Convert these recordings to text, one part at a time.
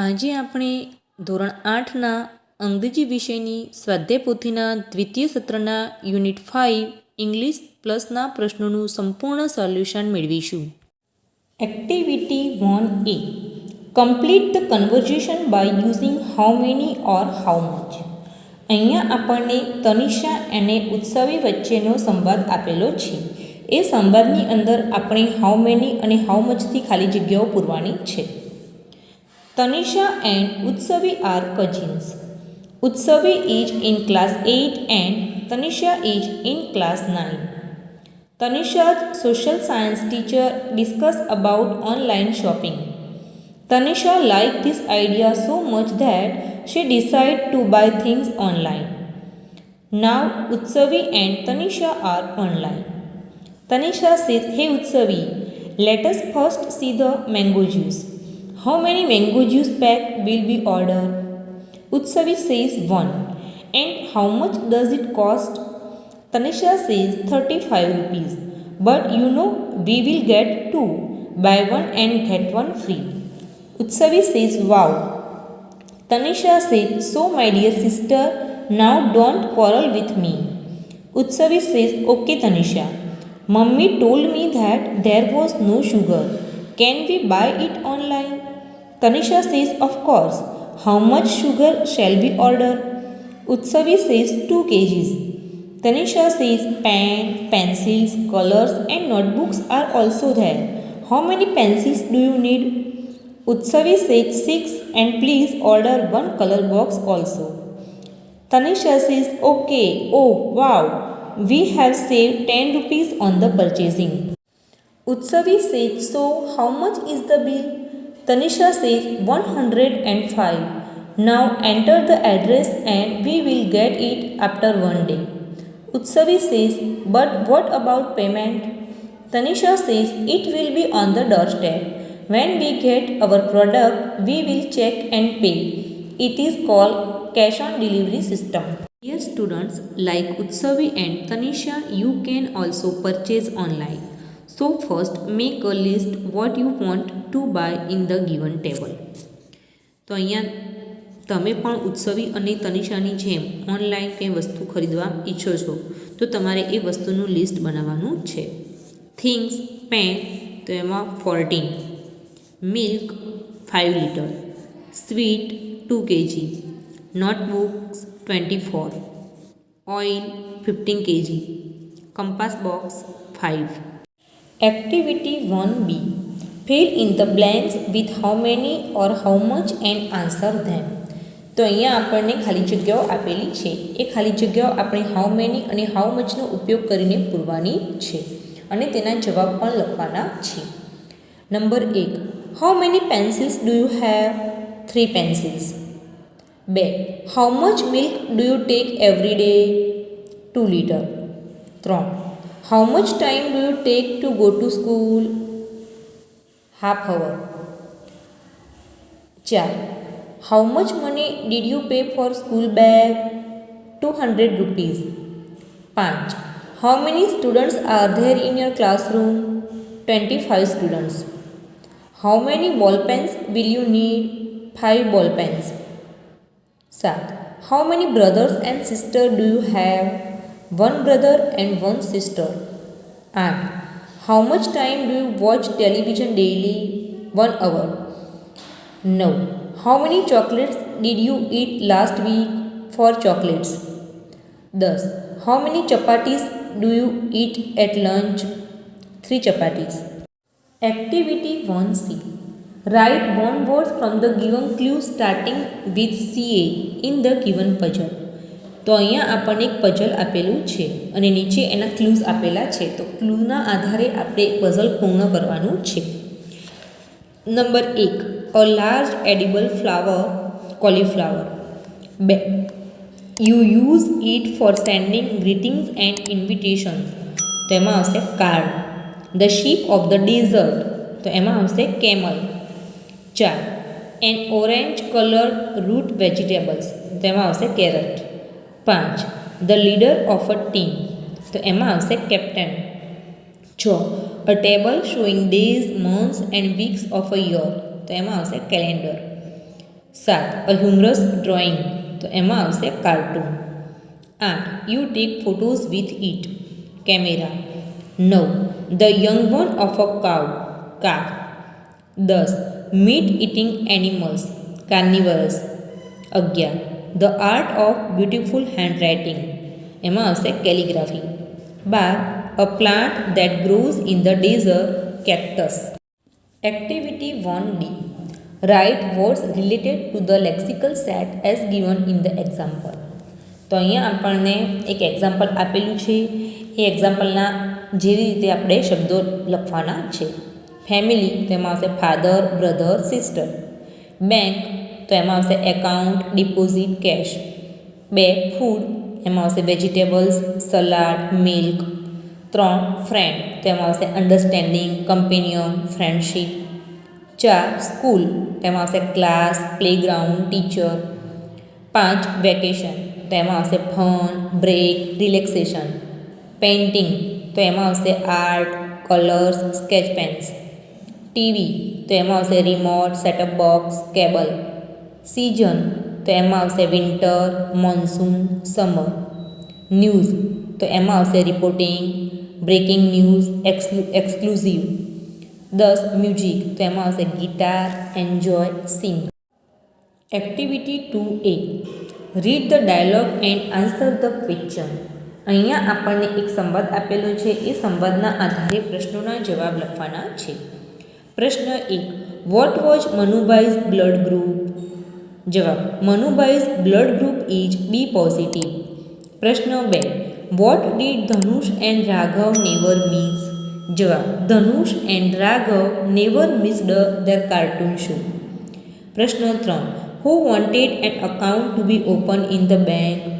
આજે આપણે ધોરણ આઠના અંગ્રેજી વિષયની સ્વાધ્યાય પોથીના દ્વિતીય સત્રના યુનિટ ફાઇવ ઇંગ્લિશ પ્લસના પ્રશ્નોનું સંપૂર્ણ સોલ્યુશન મેળવીશું activity one A complete the conversation by using how many or how much અહીંયા આપણને તનિષા અને ઉત્સવી વચ્ચેનો સંવાદ આપેલો છે એ સંવાદની અંદર આપણે હાઉ મેની અને હાઉ મચથી ખાલી જગ્યાઓ પૂરવાની છે Tanisha and Utsavi are cousins. Utsavi is in class 8 and Tanisha is in class 9. Tanisha's social science teacher discussed about online shopping. Tanisha liked this idea so much that she decided to buy things online. Now Utsavi and Tanisha are online. Tanisha says, Hey Utsavi, let us first see the mango juice. How many mango juice pack will be ordered? Utsavi says 1. And how much does it cost? Tanisha says 35 rupees. But you know, we will get 2. Buy one and get one free. Utsavi says wow. Tanisha says so my dear sister, now don't quarrel with me. Utsavi says okay Tanisha. Mummy told me that there was no sugar. Can we buy it online? Tanisha says, Of course. How much sugar shall we order? Utsavi says, 2 kgs. Tanisha says, Pen, pencils, colors, and notebooks are also there. How many pencils do you need? Utsavi says, 6 and please order one color box also. Tanisha says, Okay, oh wow, we have saved 10 rupees on the purchasing. Utsavi says, So how much is the bill? Tanisha says 105. Now enter the address and we will get it after one day. Utsavi says, but what about payment? Tanisha says it will be on the doorstep. When we get our product, we will check and pay. It is called cash on delivery system. Dear students, like Utsavi and Tanisha, you can also purchase online. So first make a list what you want to buy in the given table. તો અહીંયા તમે પણ ઉત્સવી અને તનિષાની જેમ online કંઈ વસ્તુ ખરીદવા ઈચ્છો છો તો તમારે એ વસ્તુનું લિસ્ટ બનાવવાનું છે થિંગ્સ પેન તો એમાં fourteen milk five litre sweet two KG notebooks twenty four oil fifteen KG compass box five activity one B fill in the blanks with how many or how much and answer them તો અહીંયા આપણને ખાલી જગ્યાઓ આપેલી છે એ ખાલી જગ્યાઓ આપણે હાઉ મેની અને હાઉ મચનો ઉપયોગ કરીને પૂરવાની છે અને તેના જવાબ પણ લખવાના છે નંબર એક how many pencils do you have three pencils બે how much milk do you take every day two litre ત્રણ How much time do you take to go to school? Half hour. 4. How much money did you pay for school bag? 200 rupees. 5. How many students are there in your classroom? 25 students. How many ball pens will you need? 5 ball pens. 7. How many brothers and sisters do you have? one brother and one sister. And how much time do you watch television daily? One hour. No. How many chocolates did you eat last week for chocolates? Thus, how many chapatis do you eat at lunch? Three chapatis. Activity 1C. Write one word from the given clue starting with CA in the given puzzle. તો અહીંયા આપણને એક puzzle આપેલું છે અને નીચે એના clues આપેલા છે તો ક્લૂના આધારે આપણે પઝલ પૂર્ણ કરવાનું છે નંબર એક a large edible flower cauliflower બે you use it for sending greetings and invitations તો એમાં આવશે card the ship of the desert તો એમાં આવશે કેમલ ચાર an orange colour root vegetables તેમાં આવશે કેરટ પાંચ the leader of a team તો એમાં આવશે કેપ્ટન છ a table showing days months and weeks of a year તો એમાં આવશે કેલેન્ડર સાત અ હ્યુમરસ ડ્રોઈંગ તો એમાં આવશે કાર્ટૂન આઠ you take photos with it camera નવ the young born of a cow calf દસ મીટ ઇટિંગ એનિમલ્સ કાર્નિવરસ અગિયાર the art of beautiful hand writing એમાં આવશે કેલિગ્રાફી બાર a plant that grows in the desert cactus activity one D write words related to the lexical set as given in the example તો અહીંયા આપણને એક example આપેલું છે એ એક્ઝામ્પલના જેવી રીતે આપણે શબ્દો લખવાના છે ફેમિલી તેમાં આવશે ફાધર બ્રધર સિસ્ટર બેંક तो एम आकाउंट डिपोजिट कैश बे फूड एम आजिटेबल्स सलाड मिल्क त्र फ्रेंड तो एम आंडरस्टेडिंग कंपेनियन फ्रेंडशीप चार स्कूल तो एम प्ले ग्राउंड टीचर पांच वेकेशन तो एम फन ब्रेक रिलेक्सेशन पेंटिंग तो एम art colours sketch pens TV तो एम आ remote setup box cable season તો એમાં આવશે વિન્ટર મોન્સૂન સમર ન્યૂઝ તો એમાં આવશે રિપોર્ટિંગ બ્રેકિંગ ન્યૂઝ એક્સક્લુઝિવ દસ મ્યુઝિક તો એમાં આવશે guitar enjoy sing activity two A read the dialogue and answer the question અહીંયા આપણને એક સંવાદ આપેલો છે એ સંવાદના આધારે પ્રશ્નોના જવાબ લખવાના છે પ્રશ્ન એક what was Manubhai's blood group જવાબ Manubhai's blood group is B positive પ્રશ્ન બે what did Dhanush and Raghav never miss જવાબ Dhanush and Raghav never missed the cartoon show પ્રશ્ન ત્રણ who wanted an account to be open in the bank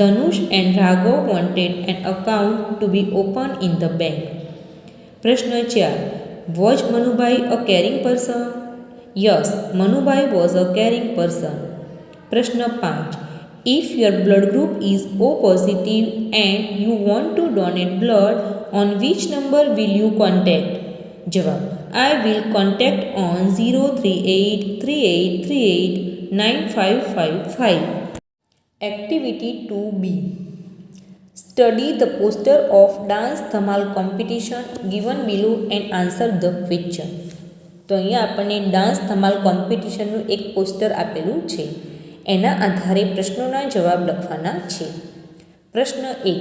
Dhanush and Raghav wanted an account to be open in the bank પ્રશ્ન ચાર was Manubhai a caring person Yes, Manubai was a caring person. Prashna 5. If your blood group is O positive and you want to donate blood, on which number will you contact? Jawab. I will contact on 0383838389555. Activity 2B Study the poster of dance Tamal competition given below and answer the question. તો અહીંયા આપણને dance ધમાલ કોમ્પિટિશનનું એક poster આપેલું છે એના આધારે પ્રશ્નોના જવાબ લખવાના છે પ્રશ્ન એક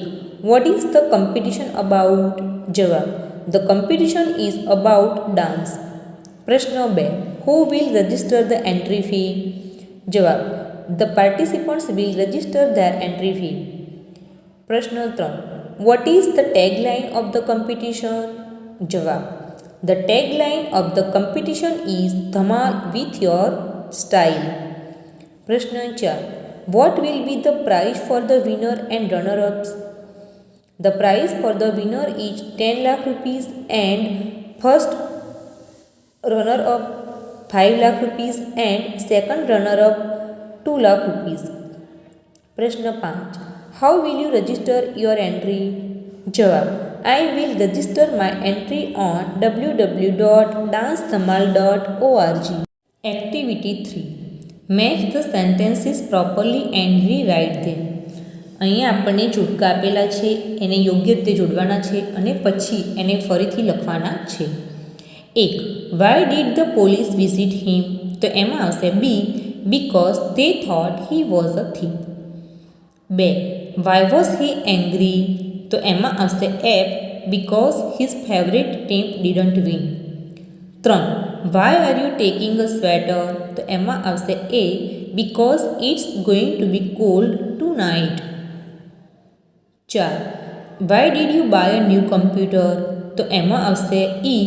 what is the competition about જવાબ the competition is about dance પ્રશ્ન બે who will register the entry fee જવાબ the participants will register their entry fee પ્રશ્ન ત્રણ what is the tag line of the competition જવાબ The tagline of the competition is Dhamal with your style. Prashna 4. What will be the prize for the winner and runner-ups? The prize for the winner is 10 lakh rupees and first runner-up 5 lakh rupees and second runner-up 2 lakh rupees. Prashna 5. How will you register your entry? जवाब I will register my entry on www.dancedhamal.org. Activity 3. Match the sentences properly and rewrite them. અહીંયા આપણને ચૂટકા આપેલા છે એને યોગ્ય રીતે જોડવાના છે અને પછી એને ફરીથી લખવાના છે એક why did the police visit him તો એમાં આવશે B because they thought he was a thief બે વાય વોઝ હી એંગ્રી તો એમાં આવશે F because his favourite team didn't win ત્રણ why are you taking a sweater તો એમાં આવશે A because it's going to be cold tonight ચાર why did you buy a new computer તો એમાં આવશે E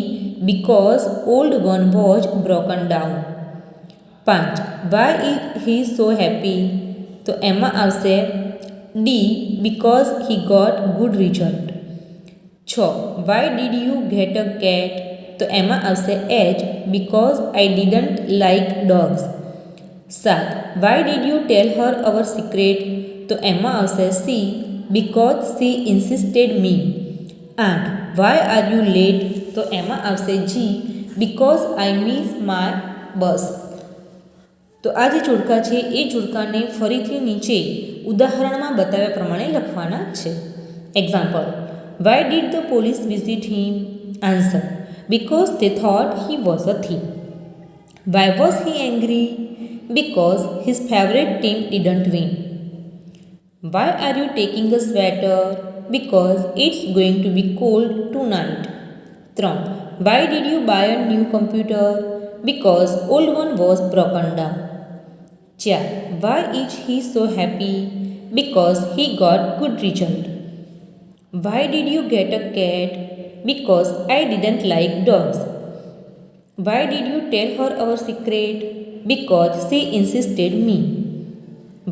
because old one was broken down પાંચ why is he so happy તો એમાં આવશે D because he got good result છ why did you get a cat તો એમાં આવશે H because I didn't like dogs સાત why did you tell her our secret તો એમાં આવશે C because she insisted me આઠ વાય આર યુ લેટ તો એમાં આવશે G because I miss my bus તો આ જે જોડકા છે એ જોડકાને ફરીથી નીચે ઉદાહરણમાં બતાવ્યા પ્રમાણે લખવાના છે example why did the police visit him answer because they thought he was a thief why was he angry because his favourite team didn't win why are you taking a sweater because it's going to be cold tonight ત્રણ why did you buy a new computer because old one was broken down ચાર why is he so happy because he got good result why did you get a cat because I didn't like dogs why did you tell her our secret because she insisted me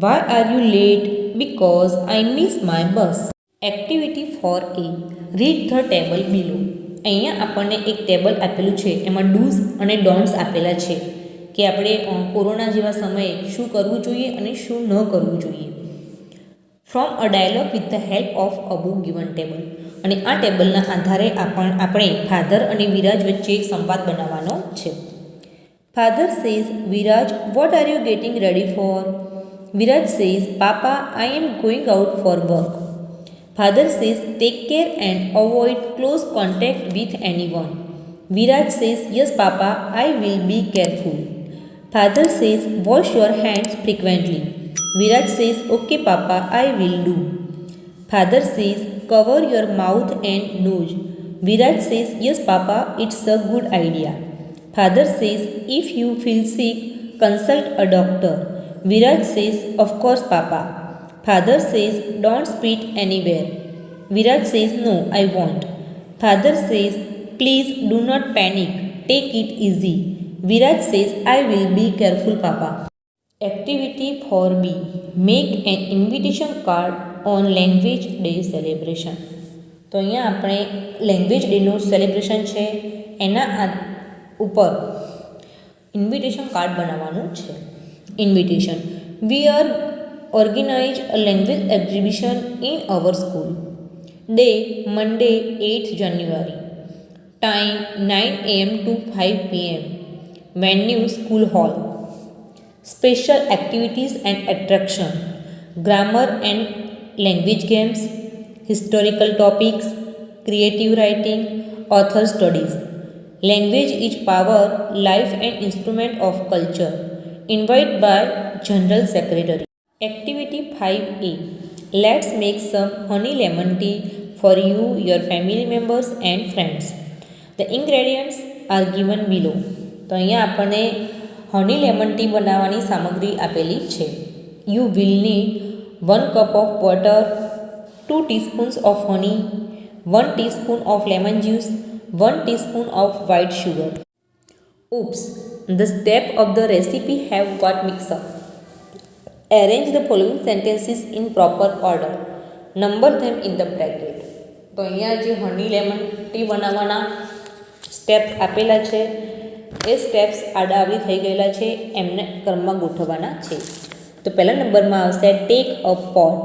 why are you late because I miss my bus activity four A read the table below અહીંયા આપણને એક table આપેલું છે એમાં do's અને don'ts આપેલા છે કે આપણે કોરોના જેવા સમયે શું કરવું જોઈએ અને શું ન કરવું જોઈએ from a dialogue with the help of a book given table અને આ ટેબલના આધારે આપણ આપણે ફાધર અને વિરાજ વચ્ચે એક સંવાદ બનાવવાનો છે father says Viraj what are you getting ready for Viraj says papa I am going out for work Father says, Take care and avoid close contact with anyone. Viraj says yes papa I will be careful. Father says, wash your hands frequently. Viraj says, okay papa, I will do. Father says, cover your mouth and nose. Viraj says, yes papa, it's a good idea. Father says, if you feel sick, consult a doctor. Viraj says, of course papa. Father says, Don't spit anywhere. Viraj says, No, I won't. Father says, Please do not panic. Take it easy. Viraj I will be careful careful, activity four B make an invitation card on language day celebration તો અહીંયા આપણે language ડેનું celebration છે એના ઉપર invitation card બનાવવાનું છે invitation we are organise a language exhibition in our school day Monday eighth January time nine AM to five PM Venue School Hall. Special activities and attraction. Grammar and language games. Historical topics. Creative writing. Author studies. Language is power, life and instrument of culture. Invite by General Secretary. Activity 5A. Let's make some honey lemon tea for you, your family members and friends. The ingredients are given below. તો અહીંયા આપણને હની lemon T બનાવવાની સામગ્રી આપેલી છે you will need one cup of water two teaspoons of honey one teaspoon of lemon juice one teaspoon of white sugar Oops, the step of the recipe have got mixed up. Arrange the following sentences in proper order. Number them in the bracket. તો અહીંયા જે honey lemon tea બનાવવાના steps આપેલા છે એ steps આડા આવી થઈ ગયેલા છે એમને ક્રમમાં ગોઠવવાના છે તો પહેલા નંબરમાં આવશે ટેક અ પોટ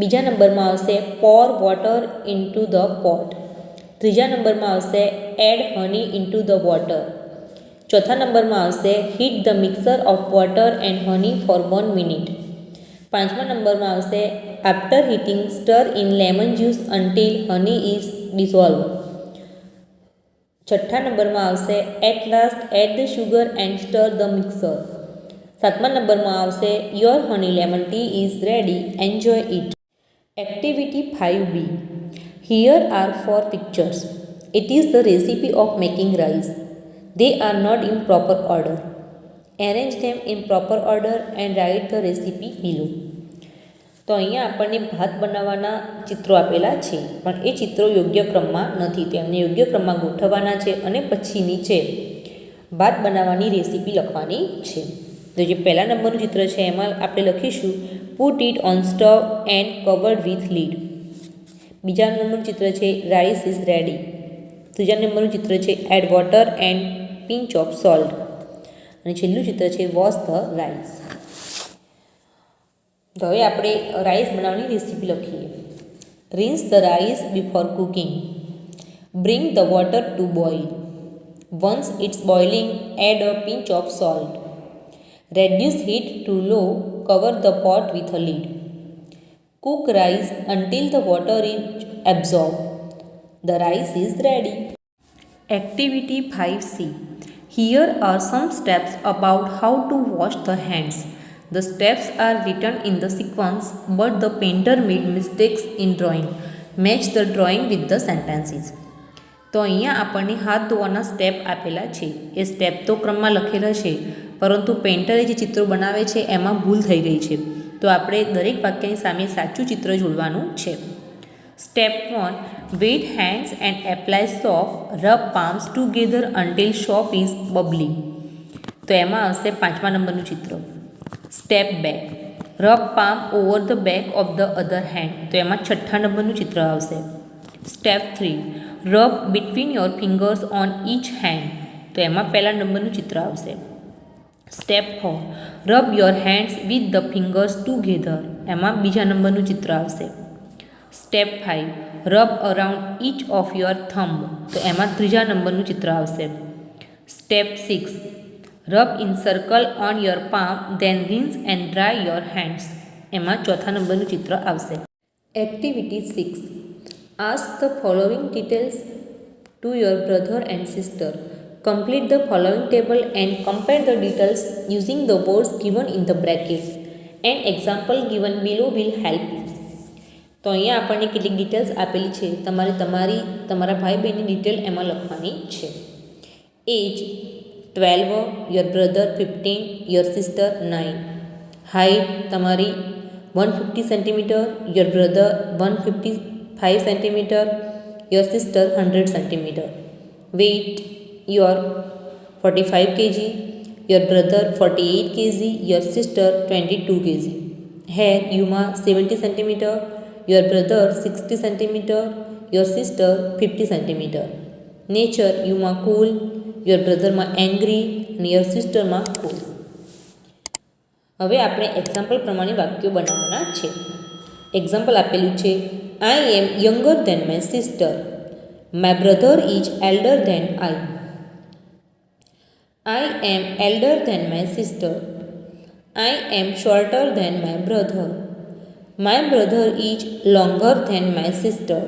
બીજા નંબરમાં આવશે pour water into the pot ત્રીજા નંબરમાં આવશે add honey into the water ચોથા નંબરમાં આવશે heat the mixture of water and honey for one minute પાંચમા નંબરમાં આવશે after heating stir in lemon juice until honey is dissolve છઠ્ઠા નંબરમાં આવશે at last add the sugar and stir the mixture સાતમા નંબરમાં આવશે your honey lemon tea is ready enjoy it activity five B here are four pictures it is the recipe of making rice they are not in proper order arrange them in proper order and write the recipe below તો અહીંયા આપણને ભાત બનાવવાના ચિત્રો આપેલા છે પણ એ ચિત્રો યોગ્ય ક્રમમાં નથી તેમને યોગ્ય ક્રમમાં ગોઠવવાના છે અને પછી નીચે ભાત બનાવવાની રેસીપી લખવાની છે તો જે પહેલા નંબરનું ચિત્ર છે એમાં આપણે લખીશું put it on stove and covered with lid બીજા નંબરનું ચિત્ર છે રાઈસ ઇઝ રેડી ત્રીજા નંબરનું ચિત્ર છે add water and pinch of salt અને છેલ્લું ચિત્ર છે વોશ ધ રાઈસ તો હવે આપણે રાઈસ બનાવવાની રેસીપી લખીએ rinse the rice before cooking bring the water to boil once it's boiling add a pinch of salt reduce heat to low cover the pot with a lid cook rice until the water is absorb the rice is ready activity five C here are some steps about how to wash the hands The steps are written in the sequence, but the painter made mistakes in drawing. Match the drawing with the sentences. તો અહીંયા આપણને હાથ ધોવાના step આપેલા છે એ step તો ક્રમમાં લખેલા છે પરંતુ પેન્ટરે જે ચિત્રો બનાવે છે એમાં ભૂલ થઈ ગઈ છે તો આપણે દરેક વાક્યની સામે સાચું ચિત્ર જોડવાનું છે step one wet hands and apply soap rub palms together until soap is bubbling તો એમાં હશે પાંચમા નંબરનું ચિત્ર step back rub palm over the back of the other hand તો એમાં છઠ્ઠા નંબરનું ચિત્ર આવશે step three rub between your fingers on each hand તો એમાં પહેલા નંબરનું ચિત્ર આવશે step four rub your hands with the fingers together એમાં બીજા નંબરનું ચિત્ર આવશે step five rub around each of your thumb તો એમાં ત્રીજા નંબરનું ચિત્ર આવશે step six rub in circle on your palm then rinse and dry your hands એમાં ચોથા નંબરનું ચિત્ર આવશે activity six ask the following details to your brother and sister complete the following table and compare the details using the words given in the brackets. And example given below will help તો અહીંયા આપણને કેટલીક details આપેલી છે તમારે તમારી તમારા ભાઈ બહેનની ડિટેલ એમાં લખવાની છે age twelve your brother fifteen your sister nine height તમારી one fifty centimetre your brother one fifty five centimetre your sister hundred centimetre weight your forty five KG your brother forty eight KG your sister twenty two KG hair યુમાં seventy centimetre your brother sixty centimetre your sister fifty centimetre nature યુમાં cool your બ્રધરમાં angry અને your સિસ્ટરમાં cool હવે આપણે example પ્રમાણે વાક્યો બનાવવાના છે એક્ઝામ્પલ આપેલું છે I am younger than my sister my brother is elder than I I am elder than my sister I am shorter than my brother my brother is longer than my sister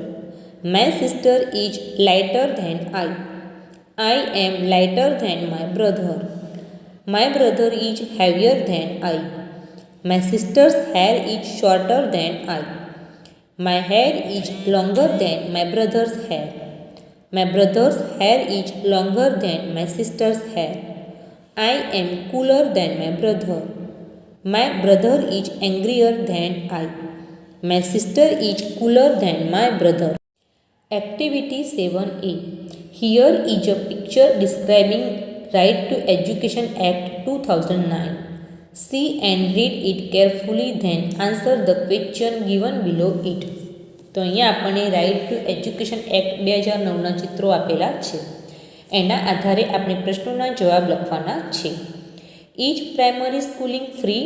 my sister is lighter than I I am lighter than my brother. My brother is heavier than I. My sister's hair is shorter than I. My hair is longer than my brother's hair. My brother's hair is longer than my sister's hair. I am cooler than my brother. My brother is angrier than I. My sister is cooler than my brother. Activity 7a Here is a picture describing Right to Education Act 2009. See and read it carefully then answer the question given below it. તો અહીંયા આપણને right to education act બે હજાર નવના ચિત્રો આપેલા છે એના આધારે આપણે પ્રશ્નોના જવાબ લખવાના છે is primary schooling free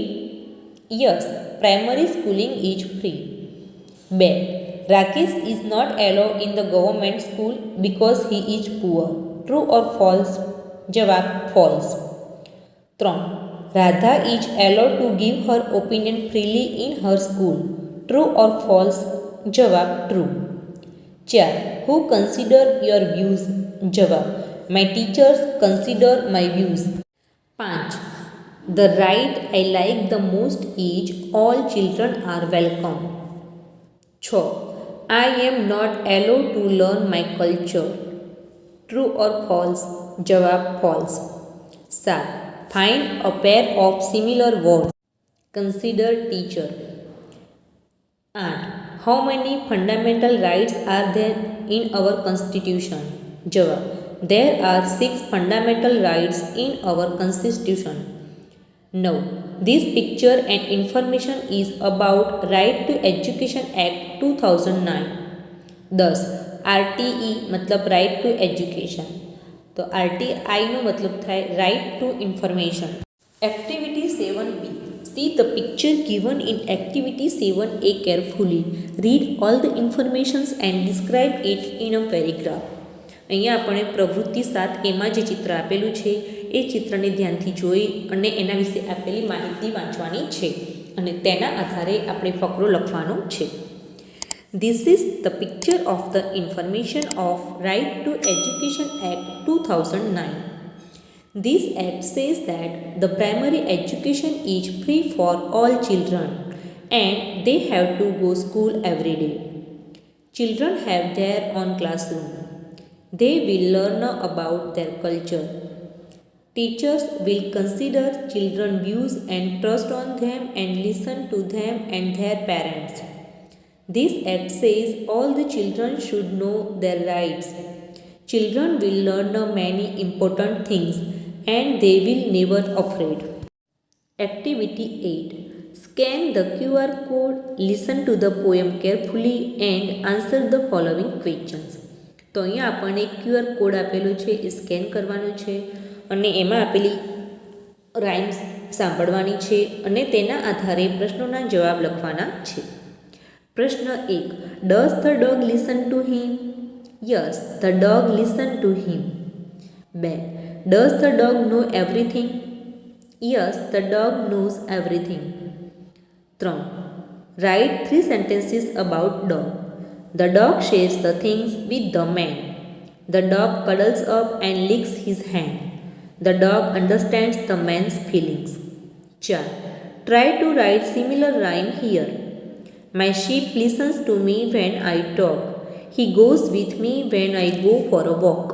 yes primary schooling is free બે Rakesh is not allowed in the government school because he is poor. True or false? Jawab false. 3. Radha is allowed to give her opinion freely in her school. True or false? Jawab true. 4. Who consider your views? Jawab my teachers consider my views. 5. The right I like the most is all children are welcome. 6. I am not allowed to learn my culture. True or false? Jawab false. Sa. Find a pair of similar words. Consider teacher. And How many fundamental rights are there in our constitution? Jawab. There are 6 fundamental rights in our constitution. Now, This picture and information is about Right to Education Act 2009. દસ RTE મતલબ right to education તો આરટીઆઈનો મતલબ થાય right to information activity seven B see the picture given in activity seven A carefully read all the informations and describe it in a અહીંયા આપણે પ્રવૃત્તિ સાત એમાં જે ચિત્ર આપેલું છે એ ચિત્રને ધ્યાનથી જોઈ અને એના વિશે આપેલી માહિતી વાંચવાની છે અને તેના આધારે આપણે ફકરો લખવાનો છે this is the picture of the information of right to education act two thousand nine This act says that the primary education is free for all children and they have to go school every day. Children have their own classroom. They will learn about their culture, Teachers will consider children views and trust on them and listen to them and their parents. This act says all the children should know their rights. Children will learn many important things and they will never afraid. Activity 8. Scan the QR code, listen to the poem carefully and answer the following questions. તો અહીંયા આપણને QR code આપેલો છે એ scan કરવાનો છે અને એમાં આપેલી રાઇમ્સ સાંભળવાની છે અને તેના આધારે પ્રશ્નોના જવાબ લખવાના છે પ્રશ્ન એક does the dog listen to him yes the dog listen to him બે does the dog know everything yes the dog knows everything ત્રણ write three sentences about dog the dog shares the things with the man the dog cuddles up and licks his hand The dog understands the man's feelings. 4. Try to write similar rhyme here. My sheep listens to me when I talk. He goes with me when I go for a walk.